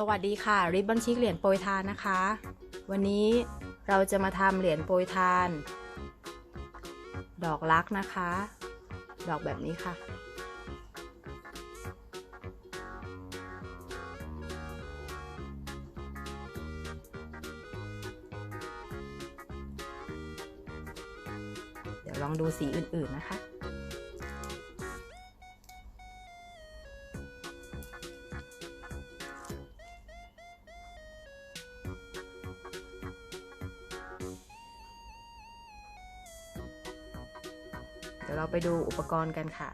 สวัสดีค่ะ ริบบอนชิคเหรียญโปรยทานนะคะ วันนี้เราจะมาทำเหรียญโปรยทาน ดอกลักนะคะ ดอกแบบนี้ค่ะ เดี๋ยวลองดูสีอื่นๆนะคะ ปกรณ์กันค่ะ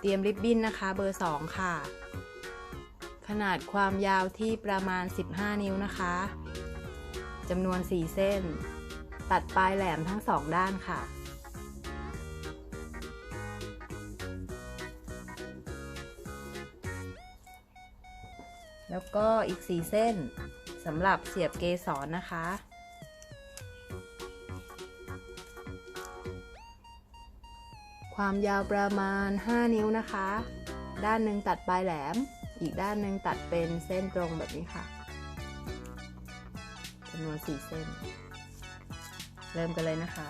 เตรียมริบบิ้นนะคะเบอร์ 2 ค่ะ ขนาดความยาวที่ประมาณ 15 นิ้วนะคะจำนวน 4 เส้น ตัดปลายแหลมทั้งสองด้านค่ะ แล้วก็อีก 4 เส้นสำหรับเสียบเกสรนะคะ ความยาวประมาณ 5 นิ้วนะคะ ด้านหนึ่งตัดปลายแหลม อีกด้านหนึ่งตัดเป็นเส้นตรงแบบนี้ค่ะจำนวน 4 เส้น เริ่มกันเลยนะคะ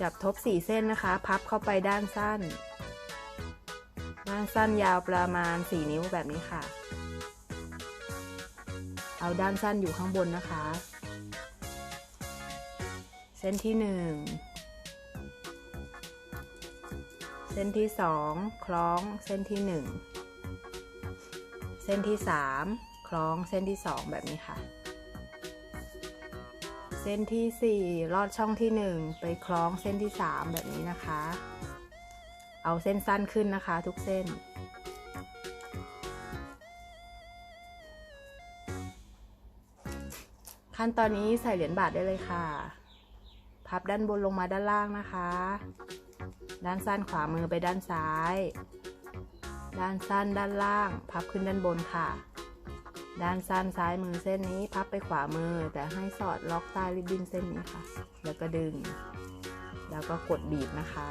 จับทบ4เส้นนะคะ พับเข้าไปด้านสั้น ด้านสั้นยาวประมาณ 4 นิ้วแบบนี้ค่ะ เอาด้านสั้นอยู่ข้างบนนะคะ เส้นที่ 1 เส้นที่ 2 คล้องเส้นที่ 1 เส้นที่ 3 คล้องเส้นที่ 2 แบบนี้ค่ะ ส้นที่ 4 ลอดช่องที่ 1 ไปคล้องเส้นที่ 3 แบบนี้นะคะ เอาเส้นสั้นขึ้นนะคะทุกเส้น ขั้นตอนนี้ใส่เหรียญบาทได้เลยค่ะ พับด้านบนลงมาด้านล่างนะคะ ด้านสั้นขวามือไปด้านซ้าย ด้านสั้นด้านล่าง พับขึ้นด้านบนค่ะ ด้านสั้นซ้ายมือเส้นนี้พับไปขวามือ แต่ให้สอดล็อกใต้ริบบิ้นเส้นนี้ค่ะ แล้วก็ดึง แล้วก็กดบีบนะคะ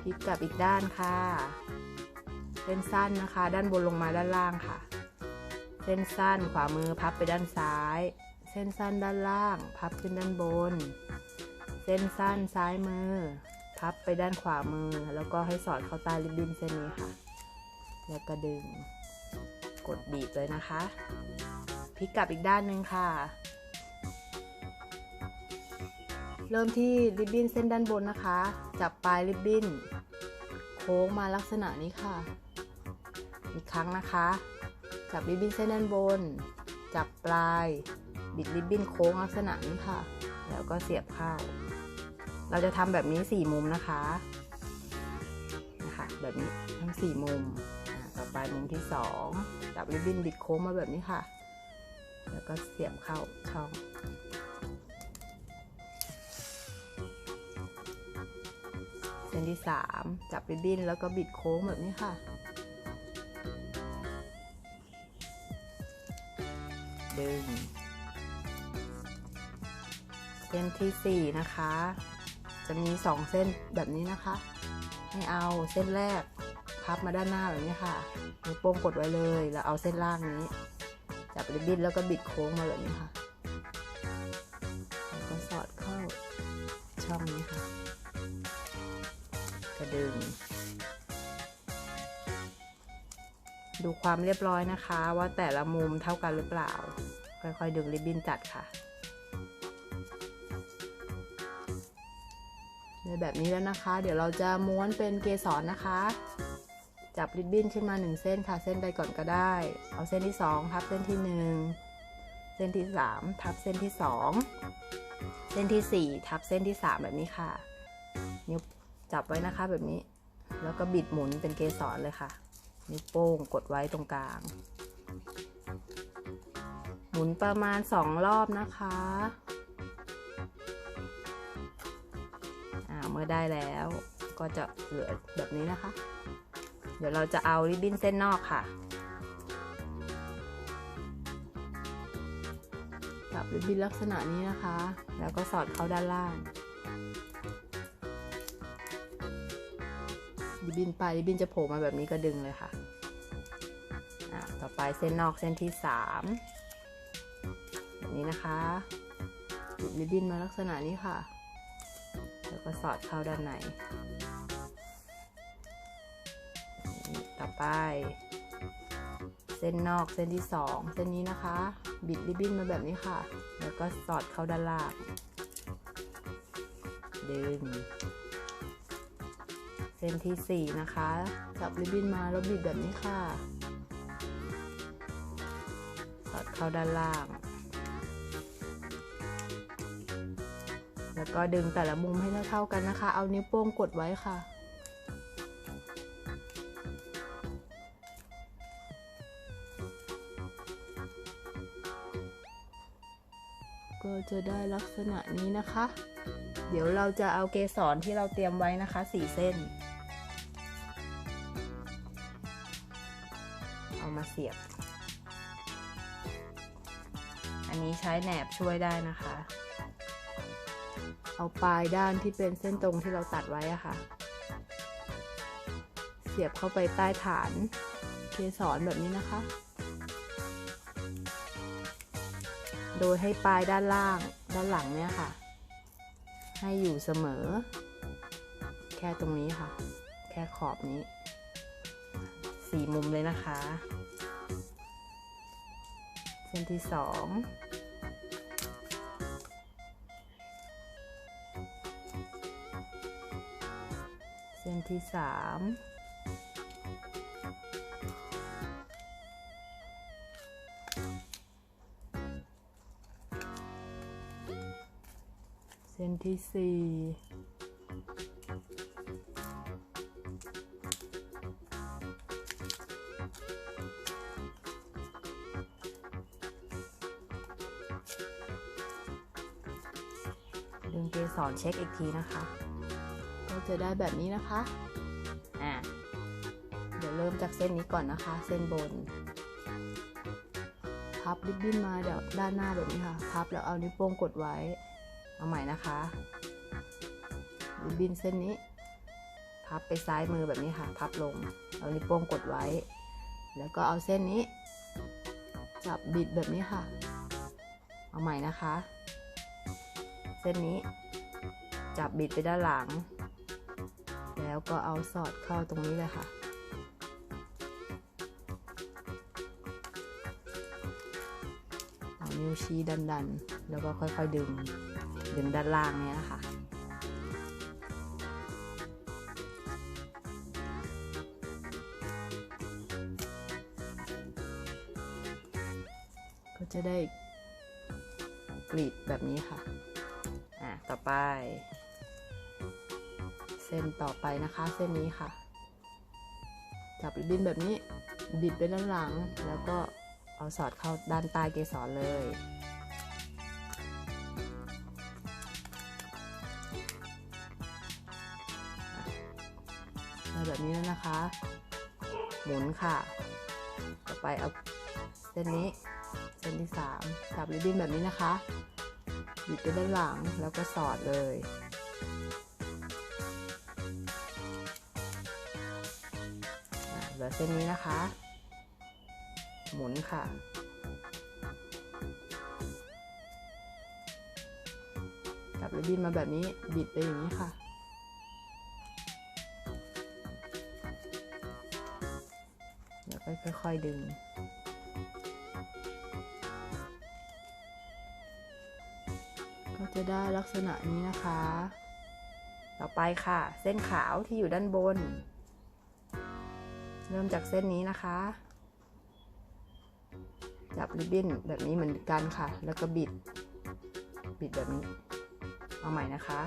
พลิกกลับอีกด้านค่ะเส้นสั้นนะคะ ด้านบนลงมาด้านล่างค่ะ เส้นสั้นขวามือพับไปด้านซ้าย เส้นสั้นด้านล่าง พับขึ้นด้านบน เส้นสั้นซ้ายมือ พับไปด้านขวามือ แล้วก็ให้สอดเข้าใต้ริบบิ้นเส้นนี้ค่ะ แล้วก็ดึง กดบีบเลยนะคะพลิกกลับอีกด้านหนึ่งค่ะ เริ่มที่ริบบิ้นเส้นด้านบนนะคะ จับปลายริบบิ้น โค้งมาลักษณะนี้ค่ะ อีกครั้งนะคะ จับริบบิ้นเส้นด้านบน จับปลาย บิดริบบิ้นโค้งลักษณะนี้ค่ะ แล้วก็เสียบเข้า เราจะทำแบบนี้ 4 มุมนะคะ นะคะ แบบนี้ทั้ง 4 มุม ต่อไปมุมที่2จับริบบิ้นบิดโค้งมาแบบนี้ค่ะ แล้วก็เสียบเข้าช่องเส้นที่3จับริบบิ้นแล้วก็บิดโค้งแบบนี้ค่ะ ดึงเส้นที่4นะคะ จะมี2เส้นแบบนี้นะคะ ให้เอาเส้นแรก พับมาด้านหน้าแบบนี้ค่ะนิ้วโป้งกดไว้เลย แล้วเอาเส้นล่างนี้ จับริบบิ้นแล้วก็บิดโค้งมาแบบนี้ค่ะ แล้วก็สอดเข้าช่องนี้ค่ะ กระดึง ดูความเรียบร้อยนะคะ ว่าแต่ละมุมเท่ากันหรือเปล่า ค่อยๆดึงริบบิ้นจัดค่ะได้แบบนี้แล้วนะคะ เดี๋ยวเราจะม้วนเป็นเกสรนะคะ จับริบบิ้นขึ้นมา1เส้นค่ะ เส้นใดก่อนก็ได้ เอาเส้นที่ 2 ทับเส้นที่ 1 เส้นที่ 3 ทับเส้นที่ 2 เส้นที่ 4 ทับเส้นที่ 3 แบบนี้ค่ะ นิ้วจับไว้นะคะแบบนี้ แล้วก็บิดหมุนเป็นเกสรเลยค่ะ นิ้วโป้งกดไว้ตรงกลาง หมุนประมาณ 2 รอบนะคะอ่าเมื่อได้แล้วก็จะเหลือแบบนี้นะคะ เดี๋ยวเราจะเอาริบบิ้นเส้นนอกค่ะจับริบบิ้นลักษณะนี้นะคะ แล้วก็สอดเข้าด้านล่างริบบิ้นไปริบบิ้นจะโผล่มาแบบนี้ก็ดึงเลยค่ะต่อไปเส้นนอกเส้นที่3แบบนี้นะคะริบบิ้นมาลักษณะนี้ค่ะ แล้วก็สอดเข้าด้านใน ต่อไป เส้นนอกเส้นที่สองเส้นนี้นะคะ บิดริบบิ้นมาแบบนี้ค่ะ แล้วก็สอดเข้าด้านล่างดึง เส้นที่สี่นะคะ จับริบบิ้นมาแล้วบิดแบบนี้ค่ะ สอดเข้าด้านล่าง แล้วก็ดึงแต่ละมุมให้เท่าๆกันนะคะ เอานิ้วโป้งกดไว้ค่ะ จะได้ลักษณะนี้นะคะ เดี๋ยวเราจะเอาเกสรที่เราเตรียมไว้นะคะสี่เส้น เอามาเสียบ อันนี้ใช้แหนบช่วยได้นะคะ เอาปลายด้านที่เป็นเส้นตรงที่เราตัดไว้อะค่ะ เสียบเข้าไปใต้ฐานเกสรแบบนี้นะคะ โดยให้ปลายด้านล่างด้านหลังเนี่ยค่ะ ให้อยู่เสมอ แค่ตรงนี้ค่ะ แค่ขอบนี้สี่มุมเลยนะคะ เส้นที่สองเส้นที่สาม ที่สี่ดึงเกสรเช็คอีกทีนะคะ ก็จะได้แบบนี้นะคะ อะ เดี๋ยวเริ่มจากเส้นนี้ก่อนนะคะ เส้นบน พับริบบิ้นมาเดี๋ยวด้านหน้าแบบนี้ค่ะ พับแล้วเอานิ้วโป้งกดไว้ เอาใหม่นะคะริบบิ้นเส้นนี้ พับไปซ้ายมือแบบนี้ค่ะ พับลง เอานิ้วโป้งกดไว้ แล้วก็เอาเส้นนี้ จับบิดแบบนี้ค่ะ เอาใหม่นะคะ เส้นนี้ จับบิดไปด้านหลัง แล้วก็เอาสอดเข้าตรงนี้เลยค่ะเอานิ้วชี้ดันๆ แล้วก็ค่อยๆดึง ดึงด้านล่างเนี้ยนะคะก็จะได้กรีดแบบนี้ค่ะ อะ ต่อไป เส้นต่อไปนะคะ เส้นนี้ค่ะ จับรินแบบนี้ บิดไปด้านหลัง แล้วก็เอาสอดเข้าด้านใต้เกสรเลย แบบนี้แล้วนะคะ หมุนค่ะ ต่อไปเอาเส้นนี้ เส้นที่สามจับริบบิ้นแบบนี้นะคะบิดไปด้านหลังแล้วก็สอดเลยเหลือเส้นนี้นะคะ หมุนค่ะ จับริบบิ้นมาแบบนี้บิดไปอย่างนี้ค่ะ ค่อยๆดึง ก็จะได้ลักษณะนี้นะคะ ต่อไปค่ะ เส้นขาวที่อยู่ด้านบน เริ่มจากเส้นนี้นะคะ จับริบบิ้นแบบนี้เหมือนกันค่ะ แล้วก็บิด บิดแบบนี้ เอาใหม่นะคะ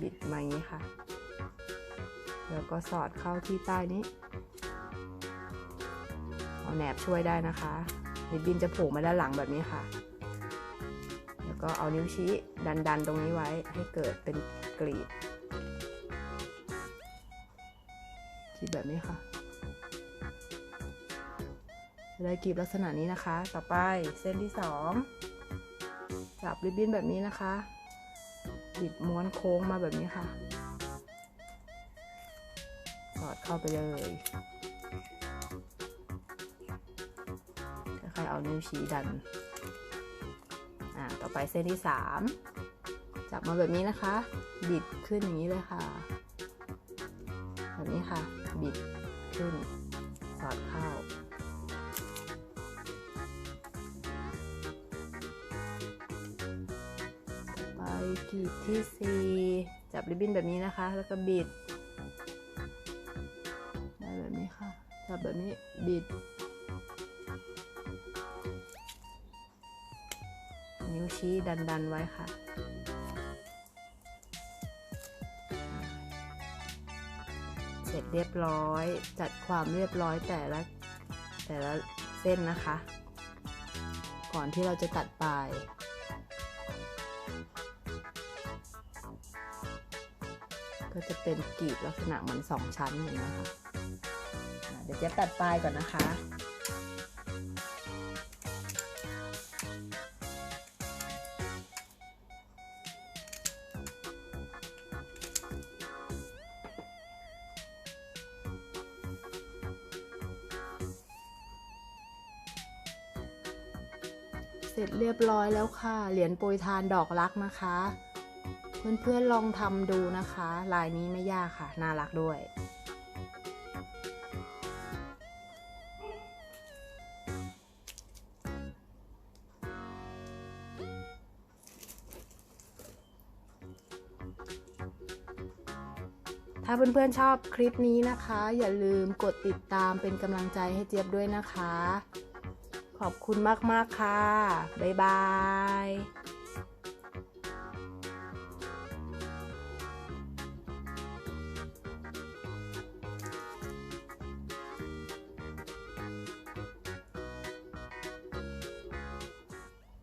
บิดมาอย่างนี้ค่ะ แล้วก็สอดเข้าที่ใต้นี้ เอาแหนบช่วยได้นะคะริบบิ้นจะผล่มาด้านหลังแบบนี้ค่ะ แล้วก็เอานิ้วชี้ดันๆ ตรงนี้ไว้ให้เกิดเป็นกรีดกรีดแบบนี้ค่ะจะได้กรีบลักษณะนี้นะคะ ต่อไปเส้นที่สองจับริบบิ้นแบบนี้นะคะบิดม้วนโค้งมาแบบนี้ค่ะ เข้าไปเลยค่อยๆเอานิ้วชี้ดัน อ่า ต่อไปเส้นที่สามจับมาแบบนี้นะคะ บิดขึ้นอย่างนี้เลยค่ะ แบบนี้ค่ะ บิดขึ้น สอดเข้า ไปกรีดที่สี่จับริบบิ้นแบบนี้นะคะ แล้วก็บิด บิด นิ้วชี้ดันดันๆไว้ค่ะ เสร็จเรียบร้อย จัดความเรียบร้อยแต่ละแต่ละเส้นนะคะ ก่อนที่เราจะตัดปลายก็จะเป็นกรีบลักษณะเหมือนสองชั้นอย่างนี้ค่ะ เดี๋ยวเจะตัดปลายก่อนนะคะ เสร็จเรียบร้อยแล้วค่ะ เหรียญโปรยทานดอกรักนะคะ เพื่อนๆลองทำดูนะคะ ลายนี้ไม่ยากค่ะ น่ารักด้วย เพื่อนๆชอบคลิปนี้นะคะ อย่าลืมกดติดตามเป็นกำลังใจให้เจี๊ยบด้วยนะคะ ขอบคุณมากๆค่ะ บ๊ายบาย